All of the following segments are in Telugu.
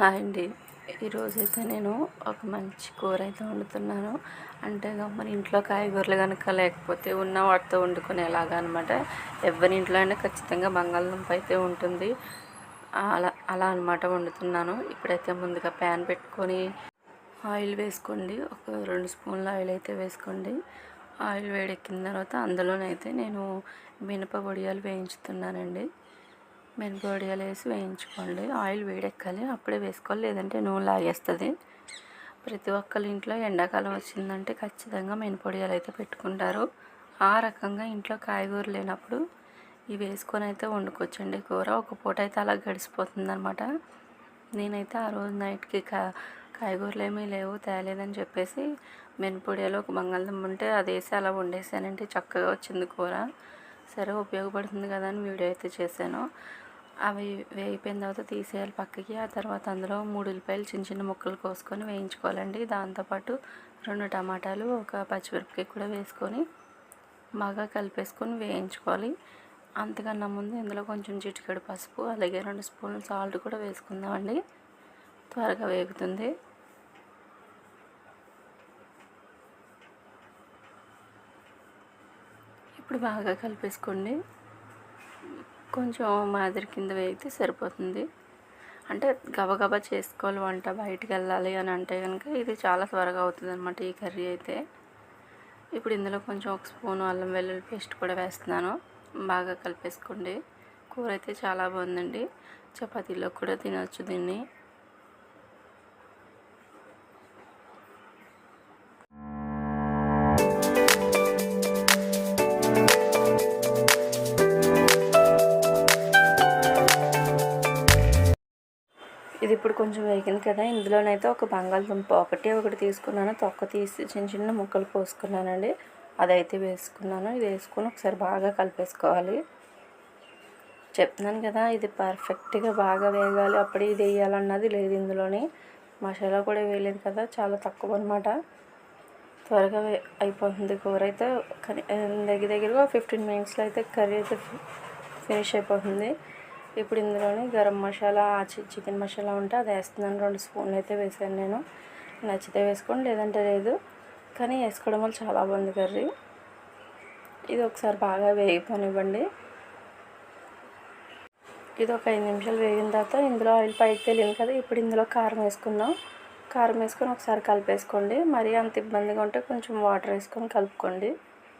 హాయ్ అండి. ఈరోజైతే నేను ఒక మంచి కూర అయితే వండుతున్నాను. అంటే మన ఇంట్లో కాయగూరలు కనుక లేకపోతే ఉన్న వాటితో వండుకునేలాగా అనమాట ఎవరి ఇంట్లో అయినా ఖచ్చితంగా బంగాళదుంప అయితే ఉంటుంది. అలా అలా అనమాట వండుతున్నాను. ఇప్పుడైతే ముందుగా ప్యాన్ పెట్టుకొని ఆయిల్ వేసుకోండి. ఒక రెండు స్పూన్ల ఆయిల్ అయితే వేసుకోండి. ఆయిల్ వేడెక్కిన తర్వాత అందులోనైతే నేను మినప వడియాలు వేయించుతున్నానండి. మినపొడియాలు వేసి వేయించుకోండి. ఆయిల్ వేడెక్కాలి. అప్పుడే వేసుకోవాలి. లేదంటే నూనె లాగేస్తుంది. ప్రతి ఒక్కరి ఇంట్లో ఎండాకాలం వచ్చిందంటే ఖచ్చితంగా మినపొడియాలు అయితే పెట్టుకుంటారు. ఆ రకంగా ఇంట్లో కాయగూర లేనప్పుడు ఇవి వేసుకొని అయితే వండుకోవచ్చండి. కూర ఒక పూట అయితే అలా గడిచిపోతుంది అనమాట నేనైతే ఆ రోజు నైట్కి కా కాయగూరలు ఏమీ లేవు తేలేదని చెప్పేసి మినపొడియాలు ఒక బంగాళదుంప ఉంటే అది వేసి అలా వండేసానంటే చక్కగా వచ్చింది కూర. సరే ఉపయోగపడుతుంది కదా అని వీడియో అయితే చేశాను. అవి వేగిపోయిన తర్వాత తీసేయాలి పక్కకి. ఆ తర్వాత అందులో మూడు ఉల్లిపాయలు చిన్న చిన్న ముక్కలు కోసుకొని వేయించుకోవాలండి. దాంతోపాటు రెండు టమాటాలు ఒక పచ్చిమిరపకాయ కూడా వేసుకొని బాగా కలిపేసుకొని వేయించుకోవాలి. అంతకన్నా ముందు ఇందులో కొంచెం చిటికెడు పసుపు అలాగే రెండు స్పూన్లు సాల్ట్ కూడా వేసుకుందామండి. త్వరగా వేగుతుంది. ఇప్పుడు బాగా కలిపేసుకోండి. కొంచెం మాదిరి కింద వేగితే సరిపోతుంది. అంటే గబగబా చేసుకోవాలి వంట బయటికి వెళ్ళాలి అని అంటే కనుక ఇది చాలా త్వరగా అవుతుంది అనమాట ఈ కర్రీ అయితే. ఇప్పుడు ఇందులో కొంచెం ఒక స్పూన్ అల్లం వెల్లుల్లి పేస్ట్ కూడా వేస్తున్నాను. బాగా కలిపేసుకోండి. కూర అయితే చాలా బాగుందండి. చపాతీలో కూడా తినవచ్చు దీన్ని. ఇది ఇప్పుడు కొంచెం వేగింది కదా. ఇందులోనైతే ఒక బంగాళదుంప ఒకటి ఒకటి తీసుకున్నాను. తొక్క తీసి చిన్న చిన్న ముక్కలు పోసుకున్నానండి. అదైతే వేసుకున్నాను. ఇది వేసుకొని ఒకసారి బాగా కలిపేసుకోవాలి. చెప్తున్నాను కదా ఇది పర్ఫెక్ట్గా బాగా వేగాలి. అప్పుడే ఇది వేయాలన్నది లేదు ఇందులోని. మసాలా కూడా వేయలేదు కదా చాలా తక్కువ అనమాట త్వరగా అయిపోతుంది కూర అయితే. దగ్గర దగ్గరగా ఫిఫ్టీన్ మినిట్స్లో అయితే కర్రీ అయితే ఫినిష్ అయిపోతుంది. ఇప్పుడు ఇందులోని గరం మసాలా చికెన్ మసాలా ఉంటే అది వేస్తున్నాను. రెండు స్పూన్లు అయితే వేసాను నేను. నచ్చితే వేసుకోండి లేదంటే లేదు. కానీ వేసుకోవడం వల్ల చాలా బాగుంది కర్రీ. ఇది ఒకసారి బాగా వేగిపోనివ్వండి. ఇది ఒక ఐదు నిమిషాలు వేగిన తర్వాత ఇందులో ఆయిల్ పైకి తెలియదు కదా ఇప్పుడు ఇందులో కారం వేసుకుందాం. కారం వేసుకొని ఒకసారి కలిపేసుకోండి. మరీ అంత ఇబ్బందిగా ఉంటే కొంచెం వాటర్ వేసుకొని కలుపుకోండి.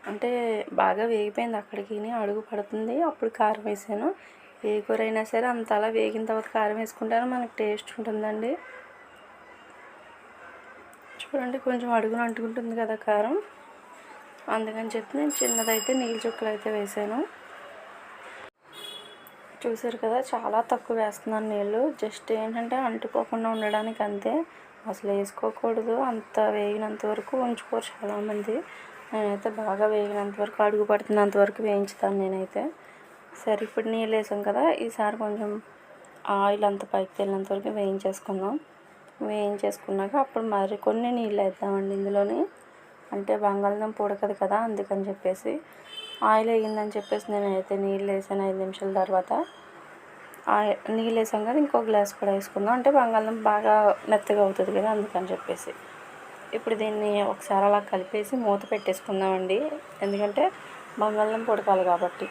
అంటే బాగా వేగిపోయింది అక్కడికి అడుగు పడుతుంది. అప్పుడు కారం వేసాను. ఏ కూర అయినా సరే అంత అలా వేగిన తర్వాత కారం వేసుకుంటాను మనకు టేస్ట్ ఉంటుందండి. చూడండి కొంచెం అడుగున అంటుకుంటుంది కదా కారం. అందుకని చెప్పి నేను చిన్నదైతే నీళ్ళు చుక్కలు అయితే వేసాను. చూసారు కదా చాలా తక్కువ వేస్తున్నాను నీళ్ళు. జస్ట్ ఏంటంటే అంటుకోకుండా ఉండడానికి అంతే. అసలు వేసుకోకూడదు. అంత వేగినంత వరకు ఉంచుకోరు చాలామంది. నేనైతే బాగా వేగినంత వరకు అడుగు పడుతున్నంత వరకు వేయించుతాను నేనైతే. సరే ఇప్పుడు నీళ్ళు వేసాం కదా ఈసారి కొంచెం ఆయిల్ అంత పైకి వెళ్ళినంత వరకు వేయించేసుకుందాం. వేయించేసుకున్నాక అప్పుడు మరి కొన్ని నీళ్ళు వేద్దామండి ఇందులోని. అంటే బంగాళదుంప ఉడకదు కదా అందుకని చెప్పేసి. ఆయిల్ వేగిందని చెప్పేసి నేను అయితే నీళ్ళు వేసాను ఐదు నిమిషాల తర్వాత. నీళ్ళు వేసాం కదా ఇంకో గ్లాస్ కూడా వేసుకుందాం. అంటే బంగాళదుంప బాగా మెత్తగా అవుతుంది కదా అందుకని చెప్పేసి. ఇప్పుడు దీన్ని ఒకసారి అలా కలిపేసి మూత పెట్టేసుకుందామండి. ఎందుకంటే బంగాళదుంప ఉడకాలి కాబట్టి.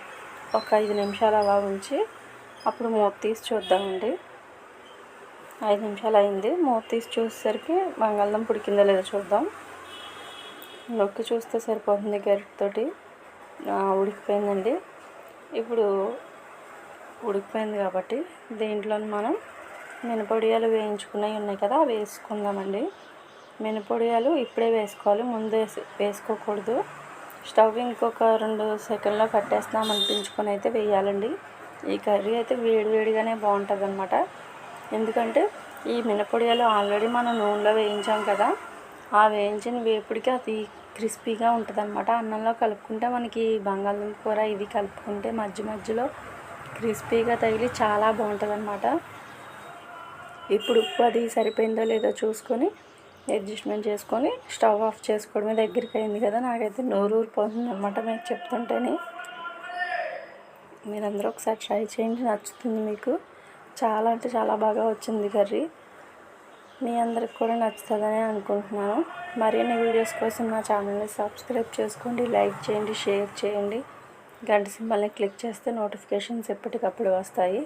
ఒక ఐదు నిమిషాలు అలా ఉంచి అప్పుడు మూత తీసి చూద్దామండి. ఐదు నిమిషాలు అయింది. మూత తీసి చూసేసరికి బంగాళదుంప ఉడికిందో లేదో చూద్దాం. నొక్కి చూస్తే సరిపోతుంది గరిటతోటి ఉడికిపోయిందండి. ఇప్పుడు ఉడికిపోయింది కాబట్టి దీంట్లో మనం మినపొడియాలు వేయించుకున్నవి ఉన్నాయి కదా వేసుకుందామండి. మినపొడియాలు ఇప్పుడే వేసుకోవాలి. ముందు వేసుకోకూడదు. స్టవ్ ఇంకొక రెండు సెకండ్లో కట్టేస్తాం అనిపించుకొని అయితే వేయాలండి. ఈ కర్రీ అయితే వేడివేడిగానే బాగుంటుంది అనమాట ఎందుకంటే ఈ మినపొడియాలు ఆల్రెడీ మనం నూనెలో వేయించాం కదా ఆ వేయించిన వేపుడికి అది క్రిస్పీగా ఉంటుంది అనమాట అన్నంలో కలుపుకుంటే మనకి బంగాళదుంప కూర ఇది కలుపుకుంటే మధ్య మధ్యలో క్రిస్పీగా తగిలి చాలా బాగుంటుంది అనమాట ఇప్పుడు ఉప్పు అది సరిపోయిందో లేదో చూసుకొని అడ్జస్ట్మెంట్ చేసుకొని స్టవ్ ఆఫ్ చేసుకోవడమే దగ్గరికి అయింది కదా నాకైతే నోరు ఊరిపోతుంది అనమాట మీకు చెప్తుంటేనే. మీరందరూ ఒకసారి ట్రై చేయండి నచ్చుతుంది మీకు. చాలా అంటే చాలా బాగా వచ్చింది కర్రీ. మీ అందరికి కూడా నచ్చుతుందని అనుకుంటున్నాను. మరిన్ని వీడియోస్ కోసం నా ఛానల్ని సబ్స్క్రైబ్ చేసుకోండి లైక్ చేయండి షేర్ చేయండి. గంట సింబల్ని క్లిక్ చేస్తే నోటిఫికేషన్స్ ఎప్పటికప్పుడు వస్తాయి.